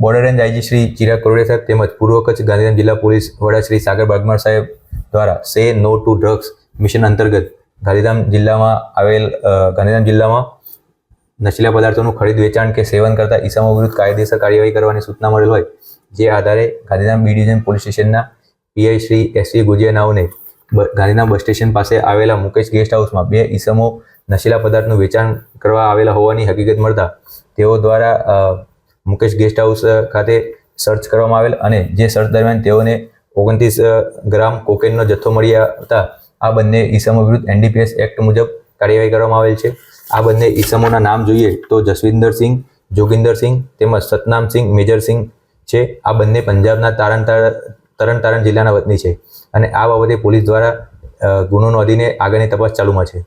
Border range IG Shri Chirag Korde સાહેબ તેમજ પૂર્વ કચ્છ ગાંધીધામ જિલ્લા પોલીસ વડા શ્રી સાગર બાગમાર સાહેબ દ્વારા સે નો ટુ ડ્રગ્સ મિશન અંતર્ગત ગાંધીધામ જિલ્લામાં આવેલ ગાંધીધામ જિલ્લામાં નશીલા પદાર્થોનું ખરીદ, વેચાણ કે સેવન કરતા ઈસામો વિરુદ્ધ કાયદેસર કાર્યવાહી કરવાની સૂચના મળેલ હોય, જે આધારે ગાંધીધામ બી ડિવિઝન પોલીસ સ્ટેશનના પીઆઈ શ્રી એસવી ગુજિયાનાઓને ગાંધીધામ બસ સ્ટેશન પાસે આવેલા મુકેશ ગેસ્ટ હાઉસમાં બે ઈસમો નશીલા પદાર્થનું વેચાણ કરવા આવેલા હોવાની હકીકત મળતા તેઓ દ્વારા મુકેશ ગેસ્ટ હાઉસ ખાતે સર્ચ કરવામાં આવેલ અને જે સર્ચ દરમિયાન તેઓને ઓગણત્રીસ ગ્રામ કોકેનનો જથ્થો મળી આવતા આ બંને ઈસમો વિરુદ્ધ એનડીપીએસ એક્ટ મુજબ કાર્યવાહી કરવામાં આવેલ છે. આ બંને ઈસમોના નામ જોઈએ તો જસવિંદરસિંહ સિંહ, જોગિંદર સિંહ તેમજ સતનામ મેજરસિંહ મેજર સિંહ છે. આ બંને પંજાબના તારણ તરણ તારણ જિલ્લાના વતની છે અને આ બાબતે પોલીસ દ્વારા ગુનો નોંધીને આગળની તપાસ ચાલુમાં છે.